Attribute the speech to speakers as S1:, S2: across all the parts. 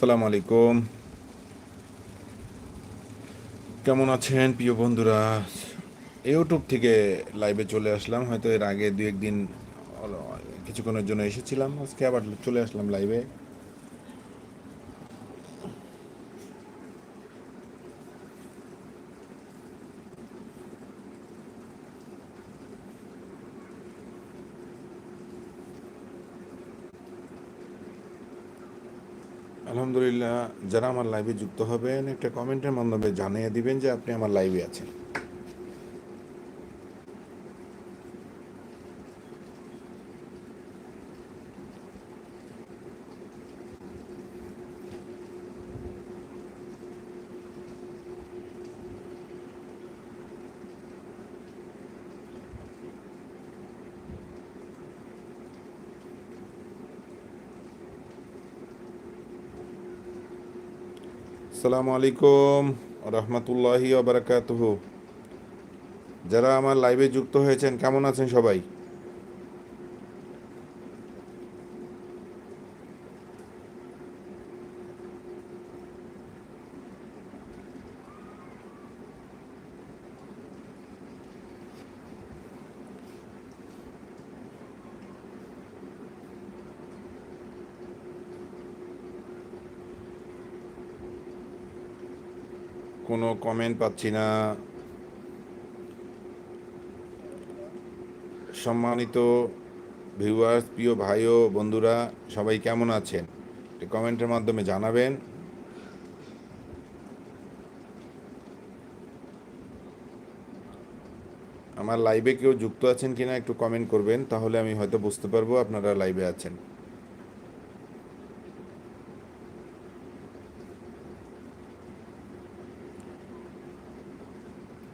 S1: সালাম আলাইকুম। কেমন আছেন প্রিয় বন্ধুরা? ইউটিউব থেকে লাইভে চলে আসলাম। হয়তো এর আগে দু একদিন, কিছুক্ষণের জন্য এসেছিলাম। আজকে আবার চলে আসলাম লাইভে আলহামদুলিল্লাহ, যারা আমার লাইভে যুক্ত হবেন, একটা কমেন্টের মাধ্যমে জানিয়ে দিবেন যে আপনি আমার লাইভে আছেন। আসসালামু আলাইকুম রহমতুল্লাহি বারাকাতুহ যারা আমার লাইভে যুক্ত হয়েছেন কেমন আছেন সবাই? কোনো কমেন্ট পাচ্ছি না। সম্মানিত ভিউয়ার্স প্রিয় ভাই ও বন্ধুরা, সবাই কেমন আছেন? কমেন্টের মাধ্যমে জানাবেন। আমার লাইভে কেউ যুক্ত আছেন কিনা একটু কমেন্ট করবেন, তাহলে আমি হয়তো বুঝতে পারব আপনারা লাইভে আছেন।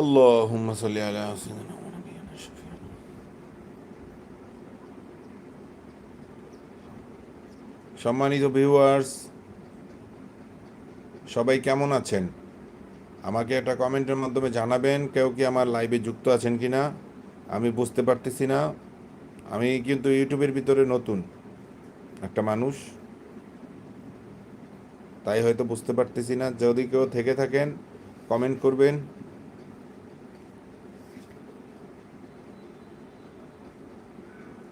S1: اللهم صل على سيدنا ونبينا الشفيع সম্মানিত ভিউয়ার্স সবাই কেমন আছেন আমাকে একটা কমেন্টের মাধ্যমে জানাবেন কেউ কি আমার লাইভে যুক্ত আছেন কি না আমি বুঝতে পারতেছি না আমি কিন্তু ইউটিউবের ভিতরে নতুন একটা মানুষ তাই হয়তো বুঝতে পারতেছি না যদি কেউ থেকে থাকেন কমেন্ট করবেন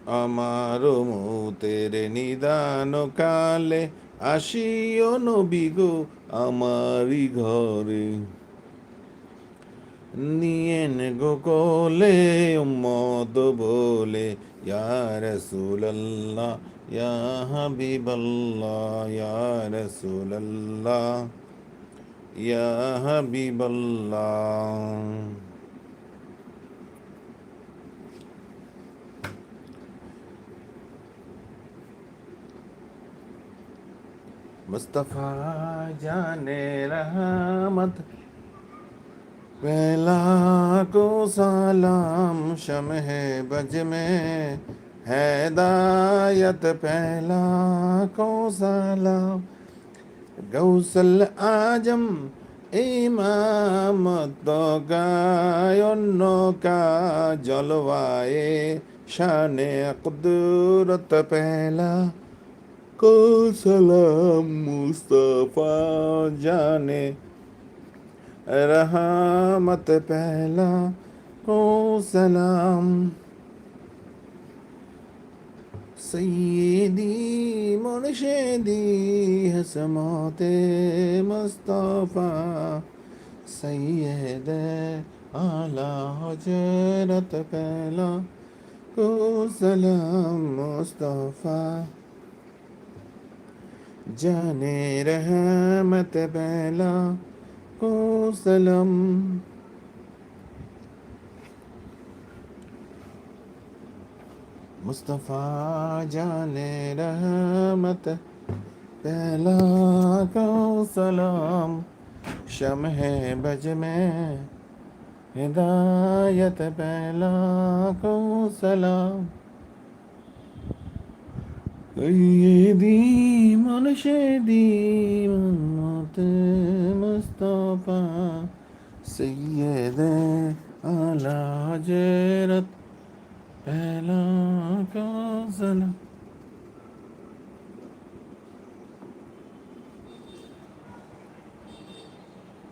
S1: আমার মৌতের নিদান কালে আসিও নবী গো আমারই ঘরে। নিয়েন গো কোলে মদ বলে, ইয়া রাসূলুল্লাহ, ইয়া হাবিবাল্লাহ, ইয়া রাসূলুল্লাহ, ইয়া হাবিবাল্লাহ। مصطفیٰ جانے رحمت پہلا کو سلام ہے بج میں۔ ہدایت پہلا کو سلام۔ گوسل آجم امامت گایوں کا جلوائے شان قدرت پہلا۔ کو سلام مصطفیٰ جانے۔ رحمت پہلا کو سلام۔ سیدی مرشدی حسمات مصطفیٰ، سید اعلیٰ حجرت پہلا۔ کو سلام مصطفیٰ۔ جانے رحمت بیلا کو سلم مصطفیٰ جانے رحمت پہلا کو سلام شم ہے بج میں ہدایت پہلا کو سلام সৈয়দি মুর্শিদি উম্মত আলা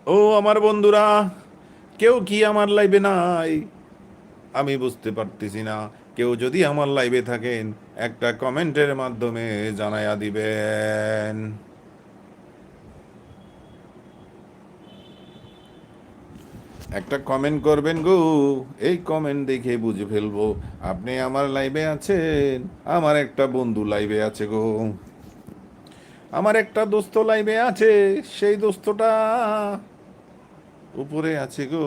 S1: ও আমার বন্ধুরা, কেউ কি আমার লাইবে নাই? আমি বুঝতে পারতেছি না। কেউ যদি আমার লাইবে থাকেন একটা কমেন্টের মাধ্যমে জানাইয়া দিবেন। একটা কমেন্ট করবেন গো, এই কমেন্ট দেখে বুঝে ফেলব, আপনি আমার লাইভে আছেন, আমার একটা বন্ধু লাইভে আছে গো। আমার একটা দোস্ত লাইভে আছে, সেই দোস্তটা উপরে আছে গো।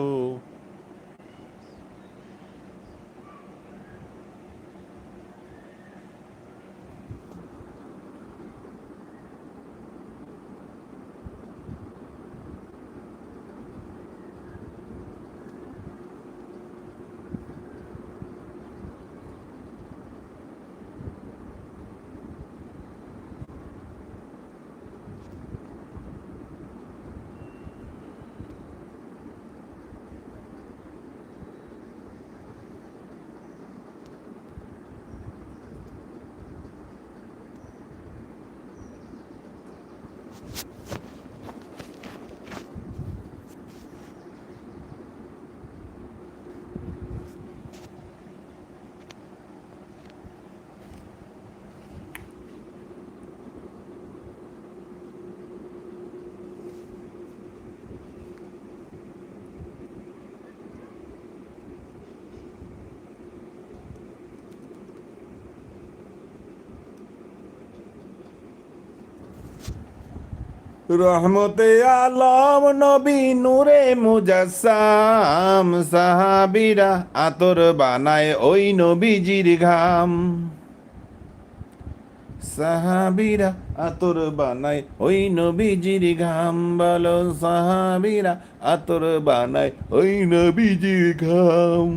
S1: রহমতে আলম নবী নূরে মুজাসাম সাহাবিরা আতর বানায় ওই নবীজির ঘাম। সাহাবিরা আতর বানায় ওই নবীজির ঘাম, বলো সাহাবিরা আতর বানায় ওই নবীজির ঘাম।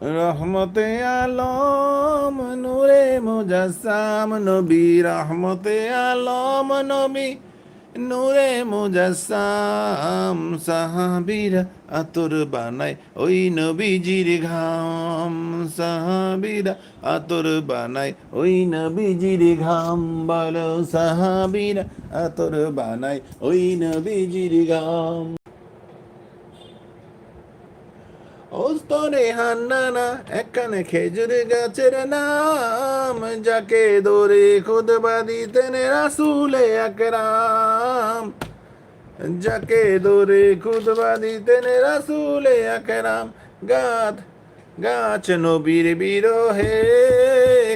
S1: রহমতে আলম, নূরে মুজাসাম নবী, রহমতে আলম নবী, নূরে মুজাসাম সাহাবিরা আতর বানায় ওই নবীজির ঘাম, সাহাবিরা আতর বানায় ওই নবীজির ঘাম, বলো সাহাবিরা আতর বানায় ওই নবীজির ঘাম। ওস্তরে হান্নানা, একখানে খেজুর গাছের নাম, যাকে ধরে খুদবা দিতেন রাসুলে আকরাম। যাকে ধরে খুদবা দিতেন রাসুলে আকরাম। গাছ গাছ নবীর বিরহে,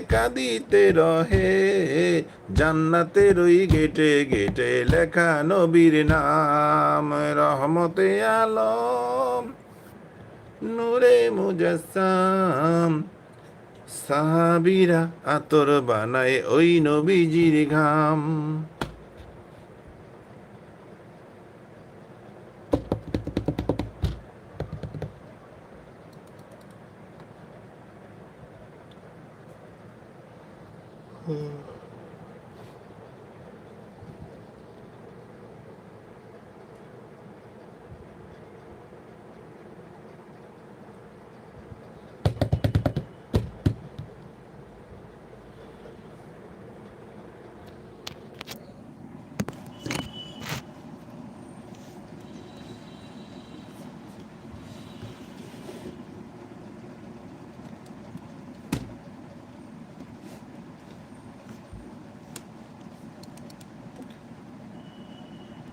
S1: কাঁদিতে রহে। জান্নাতে রই গেটে গেটে লেখা নবীর নাম, রহমতে আলম। নূরে মুজাসাম সাহাবিরা আতর বানায় ওই নবীজির ঘাম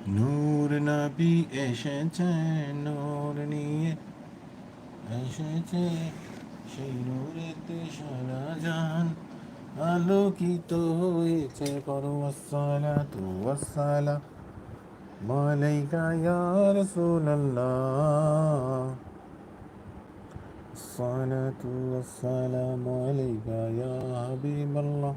S1: নূর নবী এসেছে নূর নিয়ে এসেছে সেই নূরেতে সারা জান আলোকিত হয়েছে করো আসসালাতু ওয়াসসালাম মালাইকা ইয়া রাসূলুল্লাহ الصلاة والسلام عليك يا حبيب الله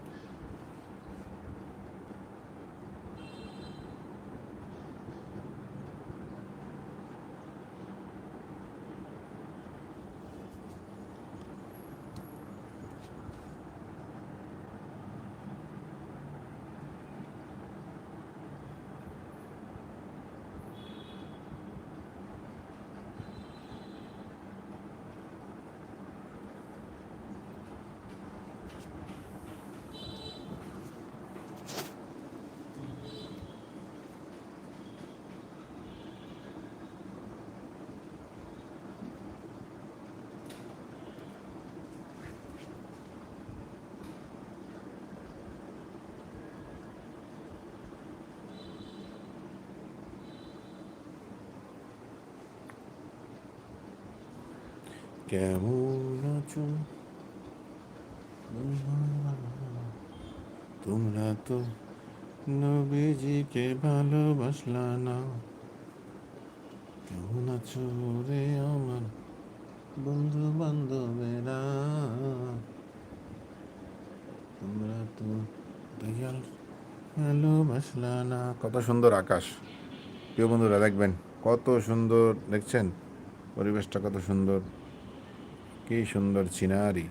S1: কেমন আছো? তোমরা তো নবীজিকে ভালোবাসলা না। কেমন আছো রে আমার বন্ধু বান্ধবেরা তোমরা তো দয়াল ভালোবাসলা না। কত সুন্দর আকাশ। প্রিয় বন্ধুরা, দেখবেন কত সুন্দর, দেখছেন? পরিবেশটা কত সুন্দর। কি সুন্দর সিনারি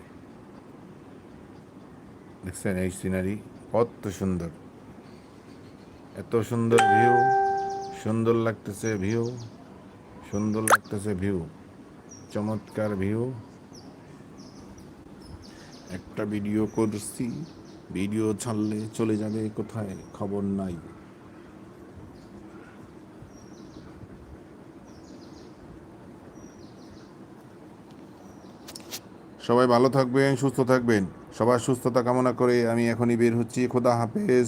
S1: দেখছেন এই সিনারি কত সুন্দর। এত সুন্দর ভিউ সুন্দর লাগতেছে ভিউ সুন্দর লাগতেছে ভিউ চমৎকার ভিউ একটা ভিডিও করছি। ভিডিও ছাড়লে চলে যাবে কোথায়? খবর নাই। সবাই ভালো থাকবেন, সুস্থ থাকবেন। সবার সুস্থতা কামনা করে আমি এখনই বের হচ্ছি। খোদা হাফেজ।